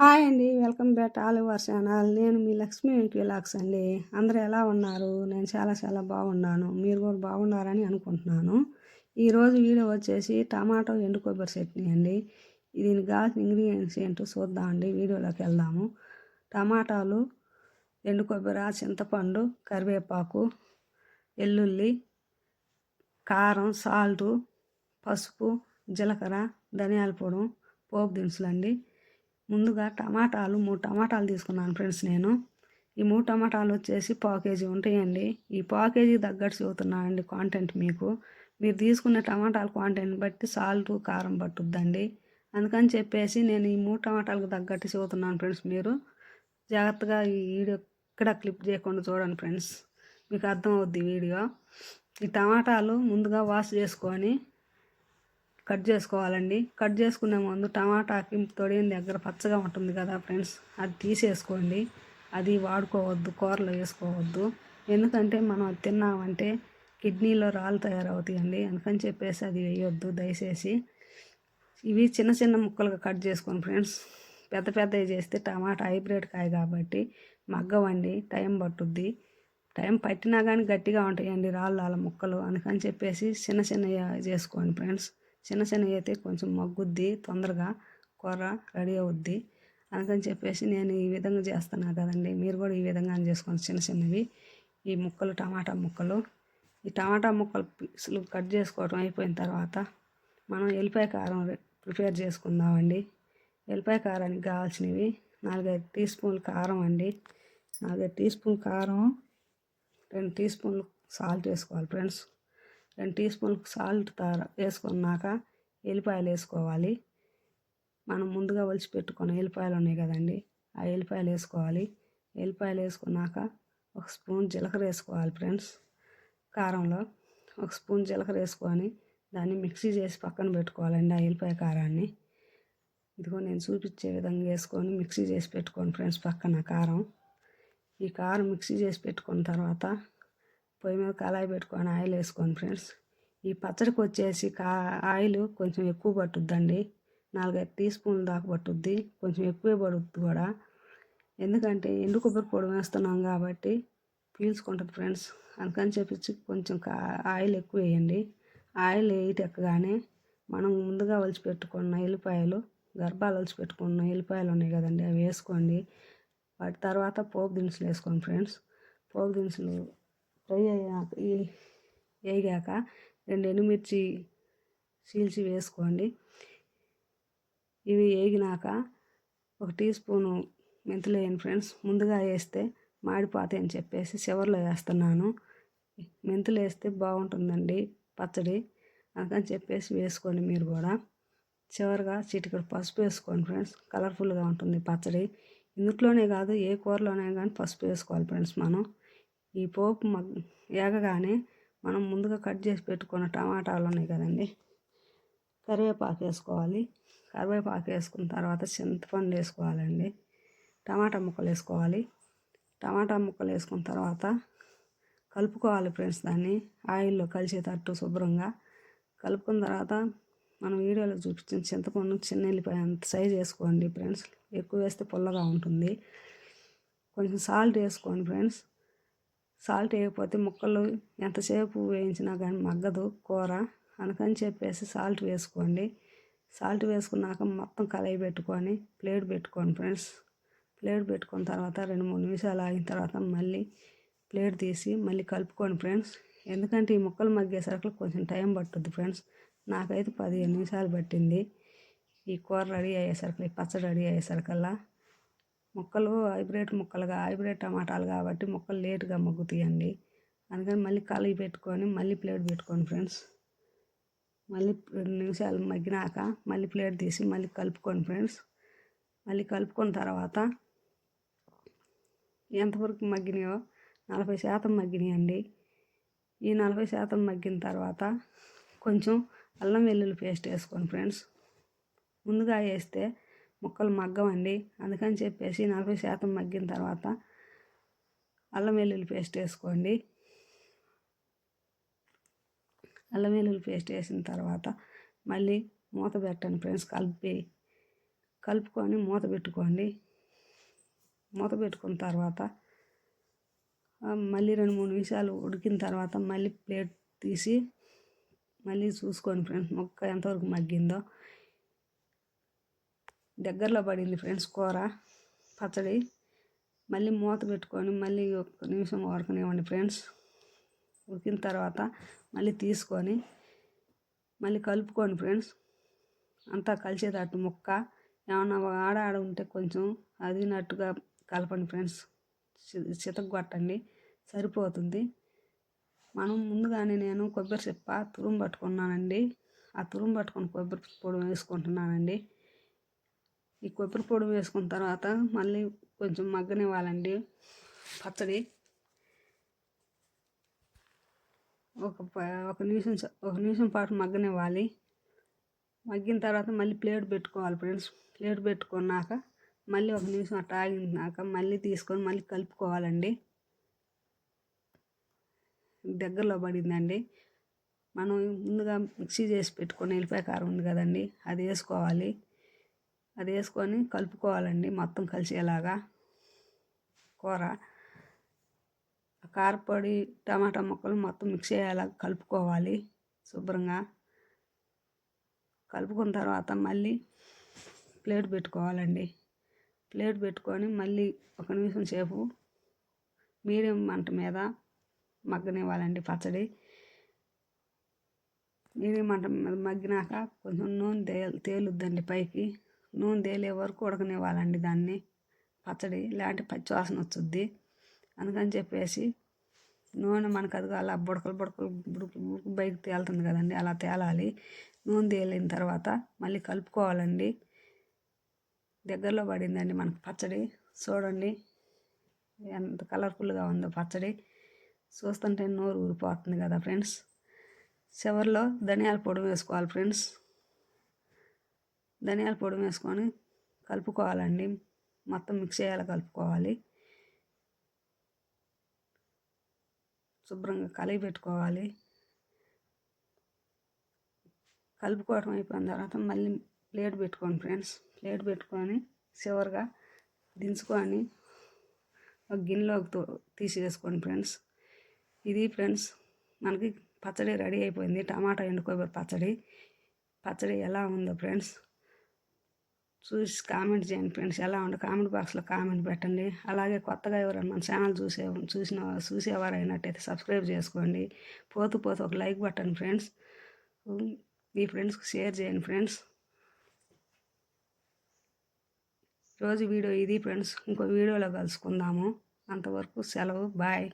Hi అండి. Welcome back all your channel. నేను మీ లక్ష్మీ విలాక్స్ అండి. అందరూ ఎలా ఉన్నారు? నేను చాలా చాలా బాగున్నాను. మీరు కూడా బాగున్నారని అనుకుంటున్నాను. ఈరోజు వీడియో వచ్చేసి టమాటో ఎండు కొబ్బరి చట్నీ అండి. దీనికి కావాల్సిన ఇంగ్రీడియంట్స్ ఏంటో చూద్దామండి వీడియోలోకి వెళ్దాము. టమాటాలు ఎండు కొబ్బరి చింతపండు కరివేపాకు వెల్లుల్లి కారం సాల్టు పసుపు జీలకర్ర ధనియాల పొడి పోపు దినుసులు అండి. ముందుగా టమాటాలు మూడు టమాటాలు తీసుకున్నాను ఫ్రెండ్స్ నేను. ఈ మూడు టమాటాలు వచ్చేసి పావు కేజీ ఉంటాయండి. ఈ పావు కేజీ తగ్గట్టు చదువుతున్నానండి కాంటెంట్ మీకు. మీరు తీసుకునే టమాటాల క్వాంటిటీని బట్టి సాల్ట్ కారం పట్టుద్దండి. అందుకని చెప్పేసి నేను ఈ మూడు టమాటాలకు తగ్గట్టు చదువుతున్నాను ఫ్రెండ్స్ మీరు. జాగ్రత్తగా ఈ వీడియో ఇక్కడ క్లిప్ చేయకుండా చూడండి ఫ్రెండ్స్. మీకు అర్థం అవుద్ది వీడియో. ఈ టమాటాలు ముందుగా వాష్ చేసుకొని కట్ చేసుకోవాలండి. కట్ చేసుకునే ముందు టమాటాకి తొడిగిన దగ్గర పచ్చగా ఉంటుంది కదా ఫ్రెండ్స్ అది తీసేసుకోండి. అది వాడుకోవద్దు కూరలో వేసుకోవద్దు. ఎందుకంటే మనం అది తిన్నామంటే కిడ్నీలో రాళ్ళు తయారవుతాయండి. అందుకని చెప్పేసి అది వేయొద్దు దయచేసి. ఇవి చిన్న చిన్న ముక్కలుగా కట్ చేసుకోండి ఫ్రెండ్స్. పెద్ద పెద్దవి చేస్తే టమాటా హైబ్రిడ్ కాయ కాబట్టి మగ్గవండి టైం పట్టుద్ది. టైం పట్టినా కానీ గట్టిగా ఉంటాయండి రాళ్ళ ముక్కలు. అందుకని చెప్పేసి చిన్న చిన్నవి చేసుకోండి ఫ్రెండ్స్. చిన్న చిన్నవి అయితే కొంచెం మగ్గుద్ది తొందరగా కూర రెడీ అవుద్ది. అందుకని చెప్పేసి నేను ఈ విధంగా చేస్తున్నా కదండి. మీరు కూడా ఈ విధంగా చేసుకోండి చిన్న చిన్నవి ఈ ముక్కలు టమాటా ముక్కలు. ఈ టమాటా ముక్కలు పీసులు కట్ చేసుకోవడం అయిపోయిన తర్వాత మనం ఎల్లిపాయ కారం ప్రిపేర్ చేసుకుందామండి. ఎల్లిపాయ కారానికి కావాల్సినవి నాలుగైదు టీ స్పూన్లు కారం అండి. నాలుగైదు టీ స్పూన్ కారం రెండు టీ స్పూన్లు సాల్ట్ వేసుకోవాలి ఫ్రెండ్స్. రెండు టీ స్పూన్ సాల్ట్ తార వేసుకున్నాక ఎల్లిపాయలు వేసుకోవాలి. మనం ముందుగా ఒలిచి పెట్టుకున్న ఎల్లిపాయలు ఉన్నాయి కదండి ఆ ఎల్లిపాయలు వేసుకోవాలి. ఎల్లిపాయలు వేసుకున్నాక ఒక స్పూన్ జీలకర్ర వేసుకోవాలి ఫ్రెండ్స్. కారంలో ఒక స్పూన్ జీలకర్ర వేసుకొని దాన్ని మిక్సీ చేసి పక్కన పెట్టుకోవాలండి ఆ ఎల్లిపాయ కారాన్ని. ఇదిగో నేను చూపించే విధంగా వేసుకొని మిక్సీ చేసి పెట్టుకోండి ఫ్రెండ్స్ పక్కన కారం. ఈ కారం మిక్సీ చేసి పెట్టుకున్న తర్వాత పొయ్యి మీద కళాయి పెట్టుకొని ఆయిల్ వేసుకోండి ఫ్రెండ్స్. ఈ పచ్చడికి వచ్చేసి కా ఆయిల్ కొంచెం ఎక్కువ పట్టుద్దండి. నాలుగైదు టీ స్పూన్లు దాకా పట్టుద్ది. కొంచెం ఎక్కువే పడుద్ది కూడా. ఎందుకంటే ఎండు కొబ్బరి పొడి వేస్తున్నాం కాబట్టి పీల్చుకుంటుంది ఫ్రెండ్స్. అందుకని చెప్పి కొంచెం కా ఆయిల్ ఎక్కువ వేయండి. ఆయిల్ వేయటెక్కగానే మనం ముందుగా ఒలిచి పెట్టుకున్న ఎల్లిపాయలు గర్భాలు ఒలిచి పెట్టుకున్న ఎల్లిపాయలు ఉన్నాయి కదండి అవి వేసుకోండి. వాటి తర్వాత పోపు దినుసులు వేసుకోండి ఫ్రెండ్స్. పోపు దినుసులు ఫ్రై అయ్యాక వేగాక రెండు ఎండుమిర్చి చీల్చి వేసుకోండి. ఇవి వేగినాక ఒక టీ స్పూను మెంతులు వేయండి ఫ్రెండ్స్. ముందుగా వేస్తే మాడిపోతాయి అని చెప్పేసి చివరిలో వేస్తున్నాను. మెంతులు వేస్తే బాగుంటుందండి పచ్చడి. అందుకని చెప్పేసి వేసుకోండి మీరు కూడా. చివరిగా చిటికడు పసుపు వేసుకోండి ఫ్రెండ్స్. కలర్ఫుల్గా ఉంటుంది పచ్చడి. ఇందులోనే కాదు ఏ కూరలోనే కానీ పసుపు వేసుకోవాలి ఫ్రెండ్స్ మనం. ఈ పోపు మగ్ వేగగానే మనం ముందుగా కట్ చేసి పెట్టుకున్న టమాటాలు ఉన్నాయి కదండి. కరివేపాకు వేసుకోవాలి. కరివేపాకు వేసుకున్న తర్వాత చింతపండు వేసుకోవాలండి. టమాటా ముక్కలు వేసుకోవాలి. టమాటా ముక్కలు వేసుకున్న తర్వాత కలుపుకోవాలి ఫ్రెండ్స్ దాన్ని. ఆయిల్లో కలిసేటట్టు శుభ్రంగా కలుపుకున్న తర్వాత మనం వీడియోలో చూపించిన చింతపండు చిన్న వెళ్ళిపోయి అంత సైజ్ వేసుకోండి ఫ్రెండ్స్. ఎక్కువ వేస్తే పుల్లగా ఉంటుంది. కొంచెం సాల్ట్ వేసుకోండి ఫ్రెండ్స్. సాల్ట్ వేయకపోతే ముక్కలు ఎంతసేపు వేయించినా కానీ మగ్గదు కూర అందుకని చెప్పేసి సాల్ట్ వేసుకోండి. సాల్ట్ వేసుకున్నాక మొత్తం కలయి పెట్టుకొని ప్లేట్ పెట్టుకోండి ఫ్రెండ్స్. ప్లేట్ పెట్టుకున్న తర్వాత రెండు మూడు నిమిషాలు ఆగిన తర్వాత మళ్ళీ ప్లేట్ తీసి మళ్ళీ కలుపుకోండి ఫ్రెండ్స్. ఎందుకంటే ఈ ముక్కలు మగ్గేసరికి కొంచెం టైం పట్టుద్ది ఫ్రెండ్స్. నాకైతే పదిహేను నిమిషాలు పట్టింది. ఈ కూర రెడీ అయ్యేసరికి పచ్చడి రెడీ అయ్యేసరికల్లా మొక్కలు హైబ్రిడ్ మొక్కలుగా హైబ్రిడ్ టమాటాలు కాబట్టి మొక్కలు లేటుగా మొగ్గుతాయండి అందుకని మళ్ళీ కలిగి పెట్టుకొని మళ్ళీ ప్లేట్ పెట్టుకోండి ఫ్రెండ్స్. మళ్ళీ రెండు నిమిషాలు మగ్గినాక మళ్ళీ ప్లేట్ తీసి మళ్ళీ కలుపుకోండి ఫ్రెండ్స్. మళ్ళీ కలుపుకున్న తర్వాత ఎంతవరకు మగ్గినాయో నలభై శాతం మగ్గినాయండి. ఈ నలభై శాతం మగ్గిన తర్వాత కొంచెం అల్లం వెల్లుల్లి పేస్ట్ వేసుకోండి ఫ్రెండ్స్. ముందుగా వేస్తే ముక్కలు మగ్గవండి. అందుకని చెప్పేసి నలభై శాతం మగ్గిన తర్వాత అల్లం వెల్లుల్లి పేస్ట్ వేసుకోండి. అల్లం వెల్లుల్లి పేస్ట్ వేసిన తర్వాత మళ్ళీ మూత పెట్టండి ఫ్రెండ్స్. కలిపి కలుపుకొని మూత పెట్టుకోండి. మూత పెట్టుకున్న తర్వాత మళ్ళీ రెండు మూడు నిమిషాలు ఉడికిన తర్వాత మళ్ళీ ప్లేట్ తీసి మళ్ళీ చూసుకోండి ఫ్రెండ్స్ మొక్క ఎంతవరకు మగ్గిందో. దగ్గరలో పడింది ఫ్రెండ్స్ కూర పచ్చడి. మళ్ళీ మూత పెట్టుకొని మళ్ళీ ఒక నిమిషం ఉడకనివ్వండి ఫ్రెండ్స్. ఉడికిన తర్వాత మళ్ళీ తీసుకొని మళ్ళీ కలుపుకోండి ఫ్రెండ్స్. అంతా కలిసేటట్టు ముక్క ఏమన్నా ఆడ ఆడ ఉంటే కొంచెం అదినట్టుగా కలపండి ఫ్రెండ్స్. చితగొట్టండి సరిపోతుంది. మనం ముందుగానే నేను కొబ్బరి చెప్ప తురుము పట్టుకున్నానండి. ఆ తురుము పట్టుకొని కొబ్బరి పొడి వేసుకుంటున్నానండి. ఈ కొబ్బరి పొడి వేసుకున్న తర్వాత మళ్ళీ కొంచెం మగ్గనివ్వాలండి. పచ్చడి. ఒక ఒక నిమిషం ఒక నిమిషం పాటు మగ్గనివ్వాలి. మగ్గిన తర్వాత మళ్ళీ ప్లేట్ పెట్టుకోవాలి ఫ్రెండ్స్. ప్లేట్ పెట్టుకున్నాక మళ్ళీ ఒక నిమిషం అట్లా ఆగినాక మళ్ళీ తీసుకొని మళ్ళీ కలుపుకోవాలండి. దగ్గరలో పడిందండి. మనం ముందుగా మిక్సీ చేసి పెట్టుకొని ఎల్లిపాయ కారం ఉంది కదండి అది వేసుకోవాలి. అది వేసుకొని కలుపుకోవాలండి మొత్తం కలిసేలాగా కూర. కారపొడి టమాటా ముక్కలు మొత్తం మిక్స్ అయ్యేలా కలుపుకోవాలి శుభ్రంగా. కలుపుకున్న తర్వాత మళ్ళీ ప్లేట్ పెట్టుకోవాలండి. ప్లేట్ పెట్టుకొని మళ్ళీ ఒక నిమిషం సేపు మీడియం మంట మీద మగ్గనివ్వాలండి పచ్చడి. మీడియం మంట మీద మగ్గినాక కొంచెం నూనె తే తేలుద్దండి పైకి. నూనె తేలే వరకు ఉడకనివ్వాలండి దాన్ని? పచ్చడి లేదంటే పచ్చి వాసన వచ్చుద్ది అందుకని చెప్పేసి నూనె మనకు అది అలా బుడకలు బుడకలు బుడుకు బయటకు తేలుతుంది కదండి అలా తేలాలి. నూనె తేలిన తర్వాత మళ్ళీ కలుపుకోవాలండి. దగ్గరలో పడిందండి మనకు పచ్చడి. చూడండి ఎంత కలర్ఫుల్గా ఉందో పచ్చడి. చూస్తుంటే నోరు ఊరిపోతుంది కదా ఫ్రెండ్స్. చివరిలో ధనియాల పొడి వేసుకోవాలి ఫ్రెండ్స్. ధనియాల పొడి వేసుకొని కలుపుకోవాలండి. మొత్తం మిక్స్ చేయాలి కలుపుకోవాలి. శుభ్రంగా కలిగి పెట్టుకోవాలి. కలుపుకోవడం అయిపోయిన తర్వాత మళ్ళీ ప్లేట్ పెట్టుకోండి ఫ్రెండ్స్. ప్లేట్ పెట్టుకొని చివరిగా దించుకొని ఒక గిన్నెలోకి తీసేసుకోండి ఫ్రెండ్స్. ఇది ఫ్రెండ్స్ మనకి పచ్చడి రెడీ అయిపోయింది. టమాటా ఎండుకోబెట్టి పచ్చడి. పచ్చడి ఎలా ఉందో ఫ్రెండ్స్. చూసి కామెంట్ చేయండి ఫ్రెండ్స్. ఎలా ఉందో కామెంట్ బాక్స్లో కామెంట్ పెట్టండి. అలాగే కొత్తగా ఎవరైనా మన ఛానల్ చూసే చూసిన చూసేవారైనట్టయితే సబ్స్క్రైబ్ చేసుకోండి. పోతూ పోతూ ఒక లైక్ బటన్ ఫ్రెండ్స్. మీ ఫ్రెండ్స్కి షేర్ చేయండి ఫ్రెండ్స్. రోజు వీడియో ఇది ఫ్రెండ్స్. ఇంకో వీడియోలో కలుసుకుందాము. అంతవరకు సెలవు. బాయ్.